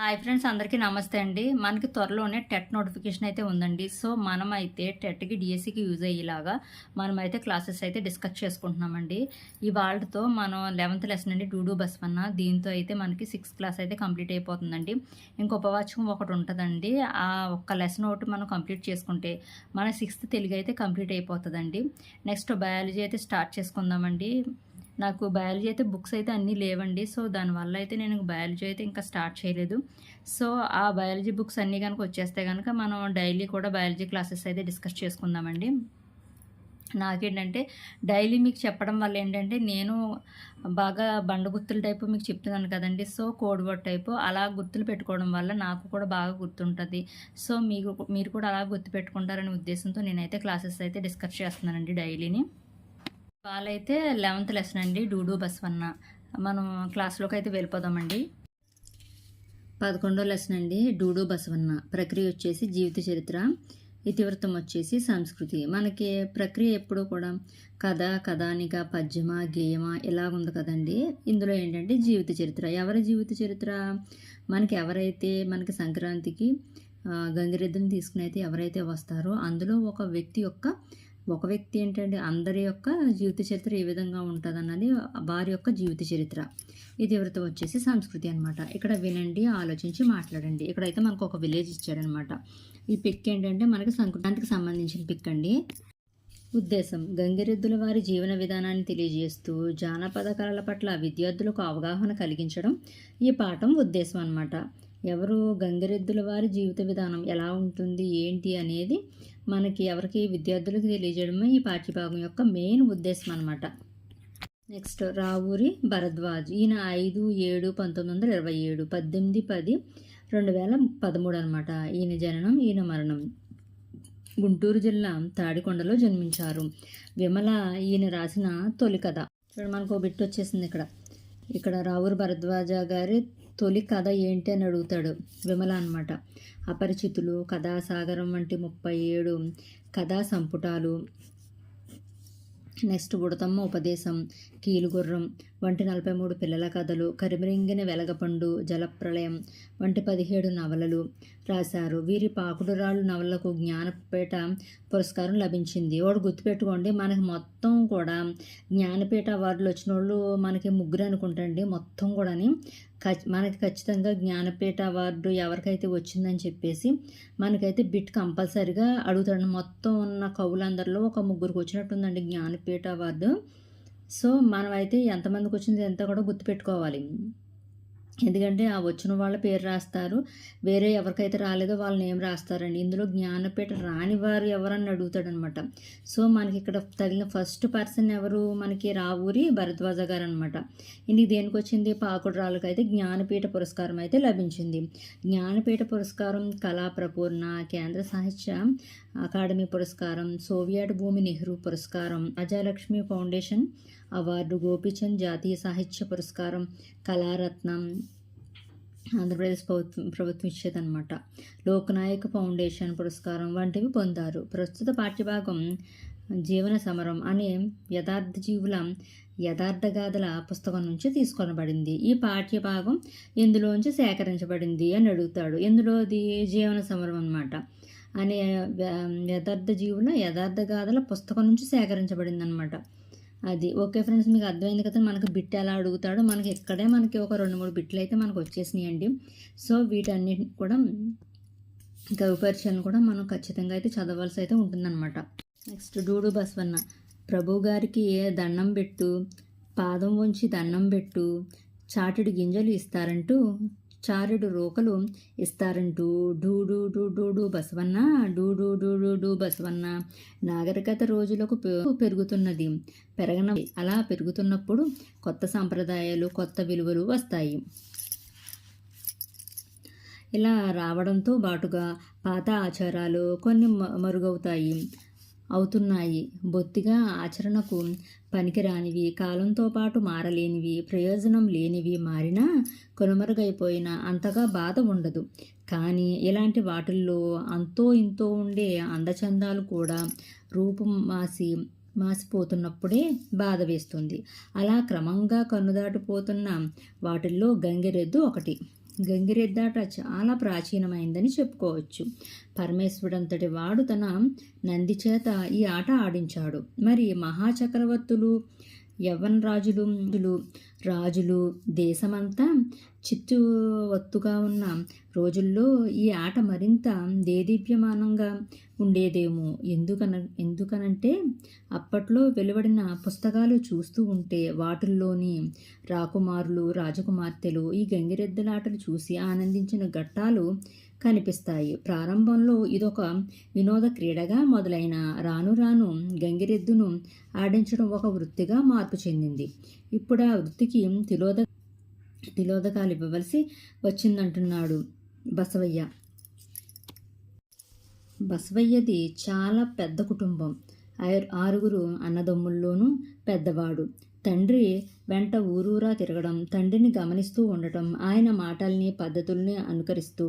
Hi friends అందరికీ నమస్తే అండి. మనకి త్వరలోనే టెట్ నోటిఫికేషన్ అయితే ఉందండి. సో మనమైతే టెట్కి డిఎస్సికి యూజ్ అయ్యేలాగా మనమైతే క్లాసెస్ అయితే డిస్కస్ చేసుకుంటున్నామండి. ఈ వాళ్ళతో మనం లెవెంత్ లెసన్ అండి డూడూ బస్వన్న దీంతో అయితే మనకి సిక్స్త్ క్లాస్ అయితే కంప్లీట్ అయిపోతుందండి. ఇంకొక ఉపవాచకం ఒకటి ఉంటుందండి. ఆ ఒక్క లెసన్ ఒకటి మనం కంప్లీట్ చేసుకుంటే మన సిక్స్త్ తెలుగు అయితే కంప్లీట్ అయిపోతుందండి. నెక్స్ట్ బయాలజీ అయితే స్టార్ట్ చేసుకుందామండి. నాకు బయాలజీ అయితే బుక్స్ అయితే అన్నీ లేవండి. సో దానివల్ల అయితే నేను బయాలజీ అయితే ఇంకా స్టార్ట్ చేయలేదు. సో ఆ బయాలజీ బుక్స్ అన్నీ కనుక వచ్చేస్తే కనుక మనం డైలీ కూడా బయాలజీ క్లాసెస్ అయితే డిస్కస్ చేసుకుందామండి. నాకేంటంటే డైలీ మీకు చెప్పడం వల్ల ఏంటంటే నేను బాగా బండగుత్తుల టైపు మీకు చెప్తున్నాను కదండి. సో కోడ్ వర్డ్ టైపు అలా గుర్తులు పెట్టుకోవడం వల్ల నాకు కూడా బాగా గుర్తుంటుంది. సో మీకు మీరు కూడా అలా గుర్తు పెట్టుకుంటారనే ఉద్దేశంతో నేనైతే క్లాసెస్ అయితే డిస్కస్ చేస్తున్నానండి డైలీని. వాళ్ళైతే లెవెంత్ లెసన్ అండి డూడు బస్వన్న. మనం క్లాస్లోకి అయితే వెళ్ళిపోదామండి. పదకొండో లెసన్ అండి డూడు బసవన్న. ప్రక్రియ వచ్చేసి జీవిత చరిత్ర ఇతివృత్తం వచ్చేసి సంస్కృతి. మనకి ప్రక్రియ ఎప్పుడూ కూడా కథ కథానిక పద్యమ గేయమ ఇలా ఉంది కదండి. ఇందులో ఏంటంటే జీవిత చరిత్ర. ఎవరి జీవిత చరిత్ర? మనకి ఎవరైతే మనకి సంక్రాంతికి గంగిరెద్దుని తీసుకుని అయితే ఎవరైతే వస్తారో అందులో ఒక వ్యక్తి యొక్క ఒక వ్యక్తి ఏంటంటే అందరి యొక్క జీవిత చరిత్ర ఏ విధంగా ఉంటుంది అన్నది వారి యొక్క జీవిత చరిత్ర. ఇది ఎవరితో వచ్చేసి సంస్కృతి అనమాట ఇక్కడ వినండి ఆలోచించి మాట్లాడండి. ఇక్కడైతే మనకు ఒక విలేజ్ ఇచ్చాడనమాట ఈ పిక్ ఏంటంటే మనకి సంక్రాంతికి సంబంధించిన పిక్ అండి. ఉద్దేశం గంగిరెద్దుల వారి జీవన విధానాన్ని తెలియజేస్తూ జానపద కళల పట్ల విద్యార్థులకు అవగాహన కలిగించడం ఈ పాఠం ఉద్దేశం అనమాట ఎవరు గంగిరెద్దుల వారి జీవిత విధానం ఎలా ఉంటుంది ఏంటి అనేది మనకి ఎవరికి విద్యార్థులకు తెలియజేయడమే ఈ పాఠ్యభాగం యొక్క మెయిన్ ఉద్దేశం అనమాట నెక్స్ట్ రావూరి భరద్వాజ్. ఈయన ఐదు ఏడు పంతొమ్మిది వందల ఇరవై ఏడు పద్దెనిమిది పది రెండు వేల పదమూడు అనమాట ఈయన జననం ఈయన మరణం. గుంటూరు జిల్లా తాడికొండలో జన్మించారు. విమల ఈయన రాసిన తొలి కథ. చూడండి మనకు బిట్ వచ్చేసింది ఇక్కడ. ఇక్కడ రావూరు భరద్వాజ గారి తొలి కథ ఏంటి అని అడుగుతాడు విమల అనమాట అపరిచితులు కథాసాగరం వంటి ముప్పై ఏడు కథా సంపుటాలు. నెక్స్ట్ బుడతమ్మ ఉపదేశం. కీలుగుర్రం వంటి నలభై మూడు పిల్లల కథలు కరిమిరింగిన వెలగపండు జలప్రలయం వంటి పదిహేడు నవలలు రాశారు. వీరి పాకుడురాళ్ళు నవలకు జ్ఞానపీఠ పురస్కారం లభించింది. వాడు గుర్తుపెట్టుకోండి మనకి మొత్తం కూడా జ్ఞానపీఠ అవార్డులు వచ్చిన వాళ్ళు మనకి ముగ్గురు అనుకుంటండి. మొత్తం కూడాని మనకి ఖచ్చితంగా జ్ఞానపీఠ అవార్డు ఎవరికైతే వచ్చిందని చెప్పేసి మనకైతే బిట్ కంపల్సరిగా అడుగుతాడు మొత్తం ఉన్న కవులందరిలో ఒక ముగ్గురికి వచ్చినట్టుందండి జ్ఞానపీఠ అవార్డు. సో మనమైతే ఎంతమందికి వచ్చింది ఎంత కూడా గుర్తుపెట్టుకోవాలి. ఎందుకంటే ఆ వచ్చిన వాళ్ళ పేరు రాస్తారు. వేరే ఎవరికైతే రాలేదో వాళ్ళని ఏం రాస్తారండి? ఇందులో జ్ఞానపీఠ రాని వారు ఎవరని అడుగుతాడనమాట. సో మనకి ఇక్కడ తగిన ఫస్ట్ పర్సన్ ఎవరు? మనకి రావూరి భరద్వాజ గారు అనమాట ఇందుకు దేనికి వచ్చింది? పాకుడు అయితే జ్ఞానపీఠ పురస్కారం అయితే లభించింది. జ్ఞానపీఠ పురస్కారం కళా ప్రపూర్ణ కేంద్ర సాహిత్య అకాడమీ పురస్కారం సోవియట్ భూమి నెహ్రూ పురస్కారం అజయలక్ష్మి ఫౌండేషన్ అవార్డు గోపీచంద్ జాతీయ సాహిత్య పురస్కారం కళారత్నం ఆంధ్రప్రదేశ్ ప్రభుత్వం ప్రభుత్వం ఇచ్చేదనమాట లోక్నాయక్ ఫౌండేషన్ పురస్కారం వంటివి పొందారు. ప్రస్తుత పాఠ్యభాగం జీవన సమరం అనే యథార్థ జీవుల యథార్థగాథల పుస్తకం నుంచి తీసుకొనబడింది. ఈ పాఠ్యభాగం ఇందులోంచి సేకరించబడింది అని అడుగుతాడు. ఇందులోది జీవన సమరం అనమాట అనే యథార్థ జీవుల యథార్థ గాథల పుస్తకం నుంచి సేకరించబడింది అనమాట అది. ఓకే ఫ్రెండ్స్ మీకు అర్థమైంది కదా మనకు బిట్ ఎలా అడుగుతాడో. మనకి ఇక్కడే మనకి ఒక రెండు మూడు బిట్లు అయితే మనకు వచ్చేసినాయండి. సో వీటన్నిటిని కూడా కవి కూడా మనం ఖచ్చితంగా అయితే చదవాల్సి అయితే ఉంటుందన్నమాట. నెక్స్ట్ డూడు బస్వన్న. ప్రభు గారికి దండం పెట్టు పాదం ఉంచి దండం పెట్టు చాటుడు గింజలు ఇస్తారంటూ చారుడు రోకలు ఇస్తారంటూ డూడు డూడు బసవన్న డూడు డూ డూ బసవన్న. నాగరికత రోజులకు పెరుగుతున్నది. పెరగన అలా పెరుగుతున్నప్పుడు కొత్త సాంప్రదాయాలు కొత్త విలువలు వస్తాయి. ఇలా రావడంతో బాటుగా పాత ఆచారాలు కొన్ని మరుగవుతాయి. అవుతున్నాయి. బొత్తిగా ఆచరణకు పనికిరానివి కాలంతో పాటు మారలేనివి ప్రయోజనం లేనివి మారినా కొనుమరుగైపోయినా అంతగా బాధ ఉండదు. కానీ ఇలాంటి వాటిల్లో అంతో ఇంతో ఉండే అందచందాలు కూడా రూపం మాసి మాసిపోతున్నప్పుడే బాధ వేస్తుంది. అలా క్రమంగా కన్నుదాటిపోతున్న వాటిల్లో గంగిరెద్దు ఒకటి. గంగిరెద్దాట చాలా ప్రాచీనమైందని చెప్పుకోవచ్చు. పరమేశ్వరుడంతటి వాడు తన నంది చేత ఈ ఆట ఆడించాడు. మరి మహాచక్రవర్తులు యవ్వన రాజులు రాజులు దేశమంతా చిత్తువత్తుగా ఉన్న రోజుల్లో ఈ ఆట మరింత దేదీప్యమానంగా ఉండేదేమో. ఎందుకన ఎందుకనంటే అప్పట్లో వెలువడిన పుస్తకాలు చూస్తూ ఉంటే వాటిల్లోని రాకుమారులు రాజకుమార్తెలు ఈ గంగిరెద్దులాటలు చూసి ఆనందించిన ఘట్టాలు కనిపిస్తాయి. ప్రారంభంలో ఇదొక వినోద క్రీడగా మొదలైన రాను రాను గంగిరెద్దును ఆడించడం ఒక వృత్తిగా మార్పు చెందింది. ఇప్పుడు ఆ వృత్తికి తిలోద తిలోదకాలు ఇవ్వవలసి వచ్చిందంటున్నాడు బసవయ్య. బసవయ్యది చాలా పెద్ద కుటుంబం. ఆరుగురు అన్నదమ్ముల్లోనూ పెద్దవాడు. తండ్రి వెంట ఊరూరా తిరగడం తండ్రిని గమనిస్తూ ఉండటం ఆయన మాటల్ని పద్ధతుల్ని అనుకరిస్తూ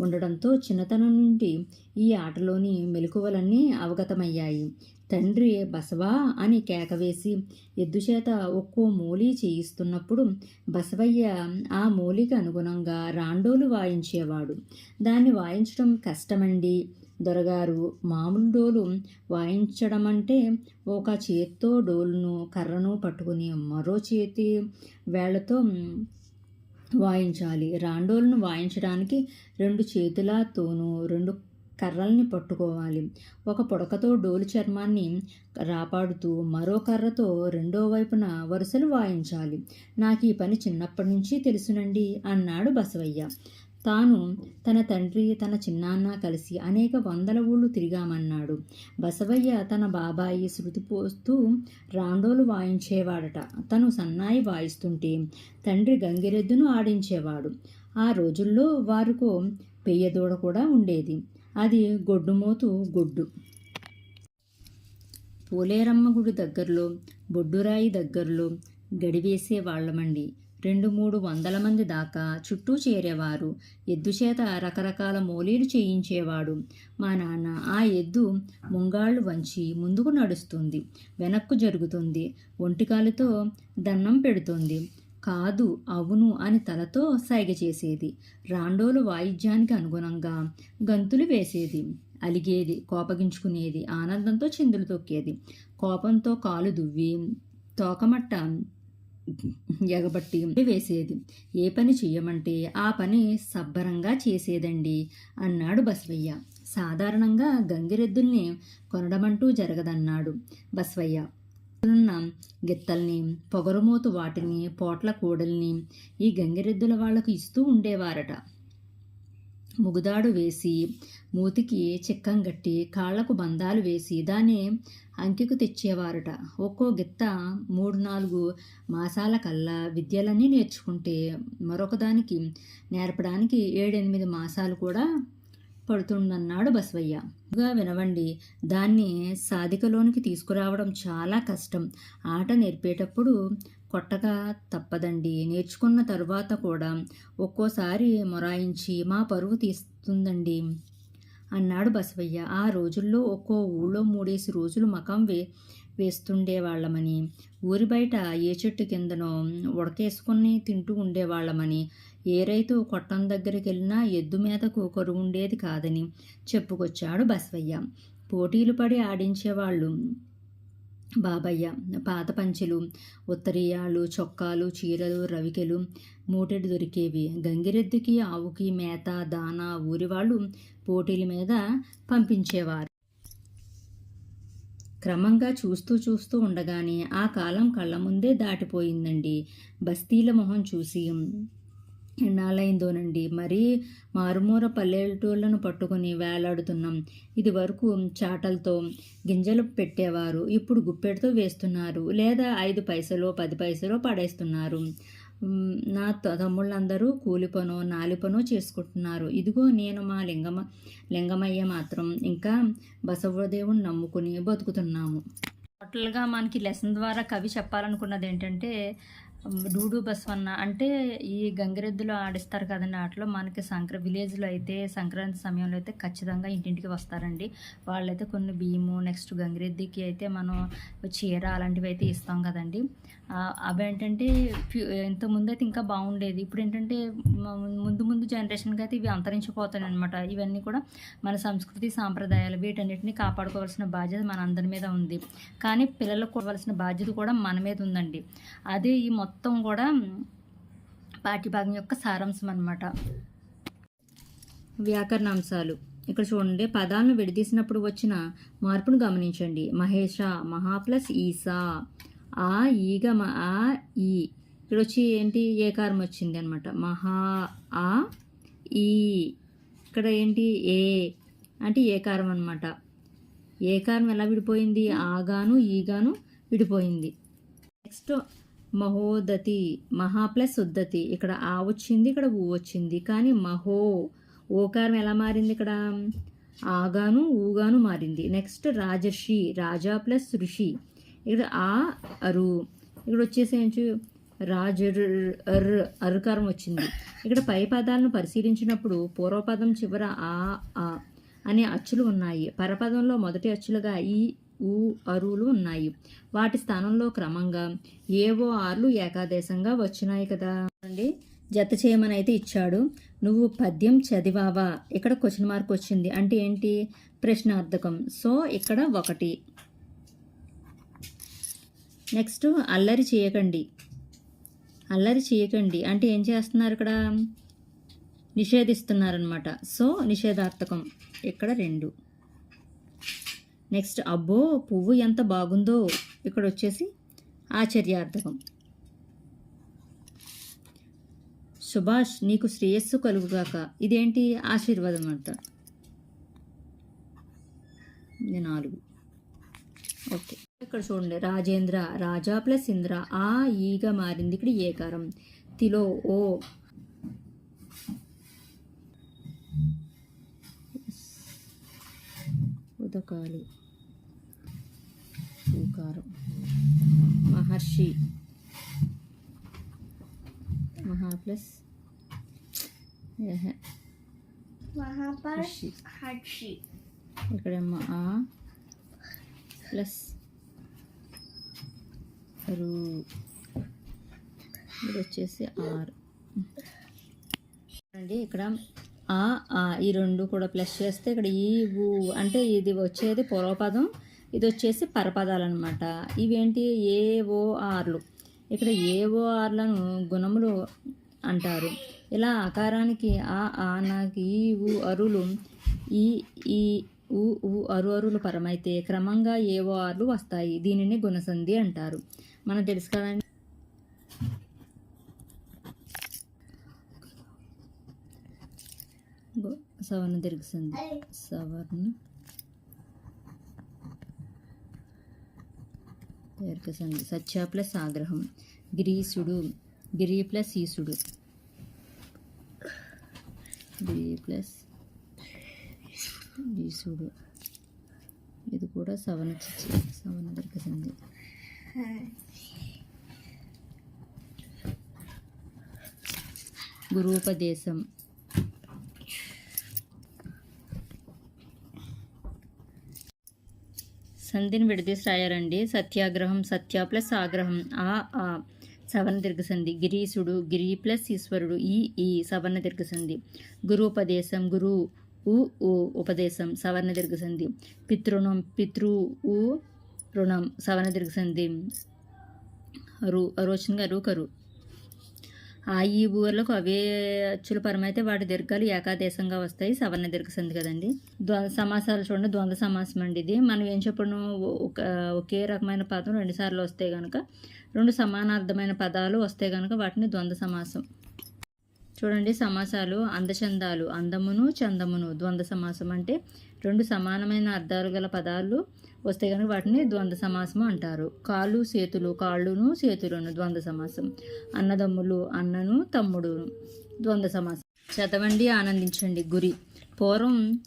ఉండడంతో చిన్నతనం నుండి ఈ ఆటలోని మెలకువలన్నీ అవగతమయ్యాయి. తండ్రి బసవా అని కేకవేసి ఎద్దుచేత ఒక్కో మూలి చేయిస్తున్నప్పుడు బసవయ్య ఆ మూలికి అనుగుణంగా రాండోలు వాయించేవాడు. దాన్ని వాయించడం కష్టమండి. దొరగారు. మామూలు డోలు వాయించడం అంటే ఒక చేత్తో డోలును కర్రను పట్టుకుని మరో చేతి వేళ్ళతో వాయించాలి. రాండోలను వాయించడానికి రెండు చేతులతోనూ రెండు కర్రల్ని పట్టుకోవాలి. ఒక పుడకతో డోలు చర్మాన్ని రాపాడుతూ మరో కర్రతో రెండో వైపున వరుసలు వాయించాలి. నాకు ఈ పని చిన్నప్పటి నుంచి తెలుసునండి అన్నాడు బసవయ్య. తాను తన తండ్రి తన చిన్నాన్న కలిసి అనేక వందల ఊళ్ళు తిరిగామన్నాడు. బసవయ్య తన బాబాయి శృతి పోస్తూ రాండోలు వాయించేవాడట. తను సన్నాయి వాయిస్తుంటే తండ్రి గంగిరెద్దును ఆడించేవాడు. ఆ రోజుల్లో వారికో పెయ్యదూడ కూడా ఉండేది. అది గొడ్డుమోతు గొడ్డు. పోలేరమ్మ గుడి దగ్గరలో బొడ్డురాయి దగ్గరలో గడివేసే వాళ్ళమండి రెండు మూడు వందల మంది దాకా చుట్టూ చేరేవారు. ఎద్దు చేత రకరకాల మోలీలు చేయించేవాడు. మా నాన్న ఆ ఎద్దు ముంగాళ్ళు వంచి ముందుకు నడుస్తుంది. వెనక్కు జరుగుతుంది. ఒంటికాలుతో దండం పెడుతుంది. కాదు అవును అని తలతో సైగ చేసేది. రాండోలు వాయిద్యానికి అనుగుణంగా గంతులు వేసేది. అలిగేది కోపగించుకునేది ఆనందంతో చిందులు తొక్కేది. కోపంతో కాలు దువ్వి తోకమట్ట ఎగబట్టి వేసేది. ఏ పని చెయ్యమంటే ఆ పని సబ్బరంగా చేసేదండి అన్నాడు బసవయ్య. సాధారణంగా గంగిరెద్దుల్ని కొనడమంటూ జరగదన్నాడు బసవయ్య. ఉన్న గిత్తల్ని పొగరుమోతు వాటిని పోట్ల కూడల్ని ఈ గంగిరెద్దుల వాళ్ళకు ఇస్తూ ఉండేవారట. ముగుదాడు వేసి మూతికి చిక్కం గట్టి కాళ్ళకు బంధాలు వేసి దాన్ని అంకెకు తెచ్చేవారట. ఒక్కో గిత్త మూడు నాలుగు మాసాల కల్లా విద్యలన్నీ నేర్చుకుంటే మరొకదానికి నేర్పడానికి ఏడెనిమిది మాసాలు కూడా పడుతుందన్నాడు బసవయ్య. గా వినవండి దాన్ని సాధికలోనికి తీసుకురావడం చాలా కష్టం. ఆట నేర్పేటప్పుడు కొట్టగా తప్పదండి. నేర్చుకున్న తరువాత కూడా ఒక్కోసారి మొరాయించి మా పరువు తీస్తుందండి. అన్నాడు బసవయ్య. ఆ రోజుల్లో ఒక్కో ఊళ్ళో మూడేసి రోజులు మకం వే వేస్తుండేవాళ్ళమని. ఊరి బయట ఏ చెట్టు కిందనో ఉడకేసుకుని తింటూ ఉండేవాళ్ళమని. ఏ రైతు కొట్టం దగ్గరికి వెళ్ళినా ఎద్దు మీదకు కరువు ఉండేది కాదని చెప్పుకొచ్చాడు బసవయ్య. పోటీలు పడి ఆడించేవాళ్ళు బాబయ్య పాత పంచెలు ఉత్తరీయాలు చొక్కాలు చీరలు రవికెలు మూటెడు దొరికేవి. గంగిరెద్దుకి ఆవుకి మేత దానా ఊరి వాళ్ళు పోటీల మీద పంపించేవారు. క్రమంగా చూస్తూ చూస్తూ ఉండగానే ఆ కాలం కళ్ళ ముందే దాటిపోయిందండి. బస్తీల మొహం చూసి ఎన్నాళ్ళైందోనండి మరీ మారుమూర పల్లెటూళ్ళను పట్టుకుని వేలాడుతున్నాం. ఇది వరకు చాటలతో గింజలు పెట్టేవారు. ఇప్పుడు గుప్పెడుతో వేస్తున్నారు. లేదా ఐదు పైసలో పది పైసలో పడేస్తున్నారు. నా తమ్ముళ్ళందరూ కూలి పనో నాలి పనో చేసుకుంటున్నారు. ఇదిగో నేను మా లింగమ లింగమయ్య మాత్రం ఇంకా బసవదేవుని నమ్ముకుని బతుకుతున్నాము. టోటల్గా మనకి లెసన్ ద్వారా కవి చెప్పాలనుకున్నది ఏంటంటే డూడు బస్వన్న అంటే ఈ గంగిరెద్దులు ఆడిస్తారు కదండి ఆటలో. మనకి సంక్ర విలేజ్లో అయితే సంక్రాంతి సమయంలో అయితే ఖచ్చితంగా ఇంటింటికి వస్తారండి. వాళ్ళైతే కొన్ని బియ్యము నెక్స్ట్ గంగిరెద్దుకి అయితే మనం చీర అలాంటివి అయితే ఇస్తాం కదండి. అవి ఏంటంటే ఫ్యూ- ఇంతకుముందు అయితే ఇంకా బాగుండేది. ఇప్పుడు ఏంటంటే ముందు ముందు జనరేషన్కి అయితే ఇవి అంతరించిపోతాయి అనమాట ఇవన్నీ కూడా మన సంస్కృతి సాంప్రదాయాలు వీటన్నిటిని కాపాడుకోవాల్సిన బాధ్యత మన అందరి మీద ఉంది. కానీ పిల్లలకు కోవాల్సిన బాధ్యత కూడా మన మీద ఉందండి. అదే ఈ మొత్తం మొత్తం కూడా పాఠ్యభాగం యొక్క సారాంశం అనమాట వ్యాకరణాంశాలు. ఇక్కడ చూడండి పదాలను విడదీసినప్పుడు వచ్చిన మార్పును గమనించండి. మహేష మహా ప్లస్ ఈసా. ఆ ఈగ మ ఆ ఈ. ఇక్కడ వచ్చి ఏంటి? ఏకారం వచ్చింది అనమాట మహా ఆ ఈ. ఇక్కడ ఏంటి? ఏ. అంటే ఏకారం అనమాట ఏకారం ఎలా విడిపోయింది? ఆగాను ఈగాను విడిపోయింది. నెక్స్ట్ మహోదతి మహా ప్లస్ ఉద్దతి. ఇక్కడ ఆ వచ్చింది ఇక్కడ ఊ వచ్చింది. కానీ మహో ఓకారం ఎలా మారింది ఇక్కడ? ఆగాను ఊగాను మారింది. నెక్స్ట్ రాజర్షి రాజా ప్లస్ ఋషి. ఇక్కడ ఆ అరు. ఇక్కడ వచ్చేసి ఏంటి రాజర్ అర్ అరుకారం వచ్చింది. ఇక్కడ పై పదాలను పరిశీలించినప్పుడు పూర్వపదం చివర ఆ ఆ అనే అచ్చులు ఉన్నాయి. పరపదంలో మొదటి అచ్చులుగా ఈ ఊ అరువులు ఉన్నాయి. వాటి స్థానంలో క్రమంగా ఏవో ఆర్లు ఏకాదేశంగా వచ్చినాయి కదా. అండి జత చేయమని అయితే ఇచ్చాడు. నువ్వు పద్యం చదివావా? ఇక్కడ క్వశ్చన్ మార్క్ వచ్చింది. అంటే ఏంటి? ప్రశ్నార్థకం. సో ఇక్కడ ఒకటి. నెక్స్ట్ అల్లరి చేయకండి. అల్లరి చేయకండి. అంటే ఏం చేస్తున్నారు ఇక్కడ? నిషేధిస్తున్నారనమాట సో నిషేధార్థకం. ఇక్కడ రెండు. నెక్స్ట్ అబ్బో పువ్వు ఎంత బాగుందో. ఇక్కడ వచ్చేసి ఆశ్చర్యార్థకం. సుభాష్ నీకు శ్రేయస్సు కలుగుగాక. ఇదేంటి? ఆశీర్వాదం అంట. ఇది నాలుగు. ఓకే. ఇక్కడ చూడండి రాజేంద్ర రాజా ప్లస్ ఇంద్ర. ఆ ఈగా మారింది. ఇక్కడ ఏకారం. తిలో ఓ. ఉదకాలు. ఊకారం మహర్షి. మహా ప్లస్. ఏహే, Mahapas హర్షి. Hachi. ఇక్కడేమో ఆ. ప్లస్. రు. ఇది వచ్చేసి ఆర్. అండి ఇక్కడ ఆ ఆ ఈ రెండు కూడా ప్లస్ చేస్తే ఇక్కడ ఈ ఊ అంటే ఇది వచ్చేది పూర్వపదం ఇది వచ్చేసి పరపదాలు అనమాట ఇవేంటి ఏ ఇక్కడ ఏ గుణములు అంటారు. ఇలా ఆకారానికి ఆ ఆ నాకు ఈ ఊ అరులు ఈ ఈ ఊ ఊ అరు అరులు పరమైతే క్రమంగా ఏవో ఆర్లు వస్తాయి. దీనిని గుణసంధి అంటారు. మనం తెలుసు కదండి సవర్ణ దీర్ఘ సవర్ణ దీర్ఘ సంధి సత్య ప్లస్ ఆగ్రహం. గిరీసుడు గిరి ప్లస్ ఈసుడు గిరి ప్లస్ ఈసుడు ఇది కూడా సవన చిచ్చి. సవర్ణ దీర్ఘ సంధి గురూపదేశం. సంధిని విడదీసి రాయారండి సత్యాగ్రహం సత్య ప్లస్ ఆగ్రహం. ఆ ఆ. సవర్ణ దీర్ఘసంధి. గిరీశుడు గిరి ప్లస్ ఈశ్వరుడు. ఈ ఈ. సవర్ణ దీర్ఘసంధి. గురుపదేశం గురు ఉ ఉ. ఉపదేశం. సవర్ణ దీర్ఘసంధి. పితృణం పితృ ఉ రుణం. సవర్ణ దీర్ఘసంధి. రు అరోచనగా రు కరు. ఆ ఈ ఊర్లకు అవే అచ్చుల పరమైతే వాటి దీర్ఘాలు ఏకాదేశంగా వస్తాయి. సవర్ణ దీర్ఘ సంధి కదండి. ద్వంద్వ సమాసాలు చూడండి. ద్వంద్వ సమాసం అండి ఇది. మనం ఏం చెప్పను? ఒక ఒకే రకమైన పదం రెండుసార్లు వస్తే కనుక రెండు సమానార్థమైన పదాలు వస్తే కనుక వాటిని ద్వంద్వ సమాసం చూడండి సమాసాలు అందచందాలు అందమును చందమును. ద్వంద్వ సమాసం అంటే రెండు సమానమైన అర్థాలు గల పదాలు వస్తే కనుక వాటిని ద్వంద్వ సమాసము అంటారు. కాళ్ళు చేతులు కాళ్ళును చేతులను ద్వంద్వ సమాసం. అన్నదమ్ములు అన్నను తమ్ముడును. ద్వంద్వ సమాసం. చదవండి ఆనందించండి. గురి. పూర్వం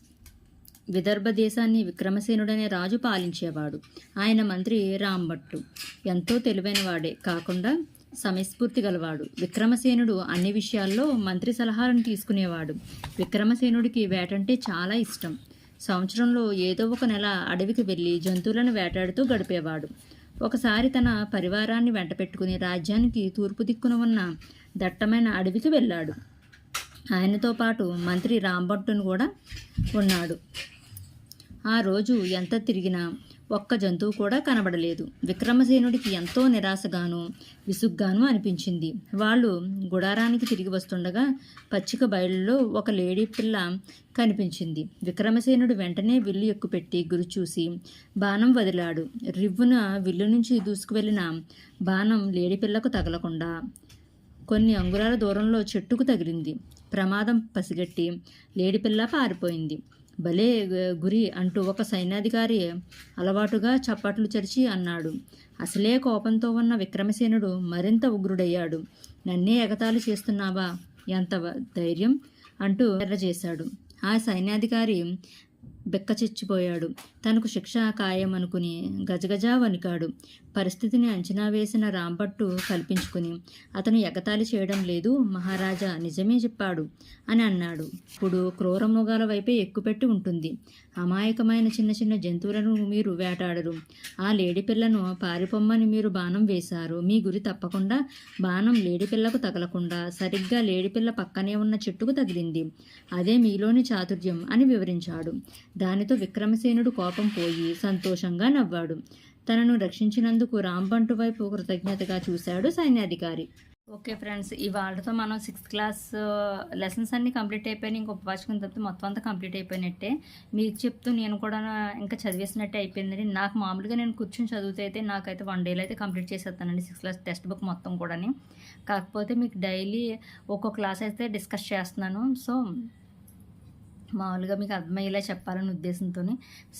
విదర్భ దేశాన్ని విక్రమసేనుడనే రాజు పాలించేవాడు. ఆయన మంత్రి రాంభట్టు. ఎంతో తెలివైన వాడే కాకుండా సమయస్ఫూర్తి గలవాడు. విక్రమసేనుడు అన్ని విషయాల్లో మంత్రి సలహాలను తీసుకునేవాడు. విక్రమసేనుడికి వేటంటే చాలా ఇష్టం. సంవత్సరంలో ఏదో ఒక నెల అడవికి వెళ్ళి జంతువులను వేటాడుతూ గడిపేవాడు. ఒకసారి తన పరివారాన్ని వెంట పెట్టుకుని రాజ్యానికి తూర్పు దిక్కున ఉన్న దట్టమైన అడవికి వెళ్ళాడు. ఆయనతో పాటు మంత్రి రాంభట్టును కూడా ఉన్నాడు. ఆ రోజు ఎంత తిరిగినా ఒక్క జంతువు కూడా కనబడలేదు. విక్రమసేనుడికి ఎంతో నిరాశగాను విసుగ్గాను అనిపించింది. వాళ్ళు గుడారానికి తిరిగి వస్తుండగా పచ్చిక బయలులో ఒక లేడీ పిల్ల కనిపించింది. విక్రమసేనుడు వెంటనే విల్లు ఎక్కుపెట్టి గురి చూసి బాణం వదిలాడు. రివ్వున విల్లు నుంచి దూసుకువెళ్ళిన బాణం లేడీ పిల్లకు తగలకుండా కొన్ని అంగుళాల దూరంలో చెట్టుకు తగిలింది. ప్రమాదం పసిగట్టి లేడిపిల్ల పారిపోయింది. భలే గురి అంటూ ఒక సైన్యాధికారి అలవాటుగా చప్పట్లు చరిచి అన్నాడు. అసలే కోపంతో ఉన్న విక్రమసేనుడు మరింత ఉగ్రుడయ్యాడు. నన్నే ఎగతాళి చేస్తున్నావా? ఎంత ధైర్యం? అంటూ ఎర్ర చేశాడు. ఆ సైన్యాధికారి బెక్కచిచ్చిపోయాడు. తనకు శిక్ష ఖాయమనుకుని గజగజా వణికాడు. పరిస్థితిని అంచనా వేసిన రాంపట్టు కల్పించుకుని అతను ఎగతాళి చేయడం లేదు మహారాజా నిజమే చెప్పాడు అని అన్నాడు. ఇప్పుడు క్రూర మృగాల వైపే ఎక్కుపెట్టి ఉంటుంది. అమాయకమైన చిన్న చిన్న జంతువులను మీరు వేటాడరు. ఆ లేడి పిల్లను పారిపోమ్మని మీరు బాణం వేశారు. మీ గురి తప్పకుండా బాణం లేడి పిల్లకు తగలకుండా సరిగ్గా లేడి పిల్ల పక్కనే ఉన్న చెట్టుకు తగిలింది. అదే మీలోని చాతుర్యం అని వివరించాడు. దానితో విక్రమసేనుడు కోపం పోయి సంతోషంగా నవ్వాడు. తనను రక్షించినందుకు రాంబంటు వైపు కృతజ్ఞతగా చూశాడు సైన్యాధికారి. ఓకే ఫ్రెండ్స్ ఇవాళతో మనం సిక్స్త్ క్లాస్ లెసన్స్ అన్నీ కంప్లీట్ అయిపోయినాయి ఇంకొక ఉపవాచకం తప్పితే మొత్తం అంతా కంప్లీట్ అయిపోయినట్టే. మీకు చెప్తూ నేను కూడా ఇంకా చదివేసినట్టే అయిపోయిందండి. నాకు మామూలుగా నేను కూర్చొని చదివితే అయితే నాకైతే వన్ డేలో అయితే కంప్లీట్ చేసేస్తానండి సిక్స్త్ క్లాస్ టెక్స్ట్ బుక్ మొత్తం కూడాని. కాకపోతే మీకు డైలీ ఒక్కో క్లాస్ అయితే డిస్కస్ చేస్తున్నాను. సో మామూలుగా మీకు అర్థమయ్యేలా చెప్పాలని ఉద్దేశంతో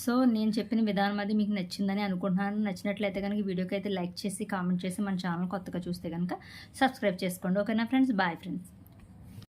సో నేను చెప్పిన విధానం అది మీకు నచ్చిందని అనుకుంటున్నాను. నచ్చినట్లయితే కనుక వీడియోకి అయితే లైక్ చేసి కామెంట్ చేసి మన ఛానల్ కొత్తగా చూస్తే కనుక సబ్స్క్రైబ్ చేసుకోండి. ఓకేనా ఫ్రెండ్స్? Bye friends.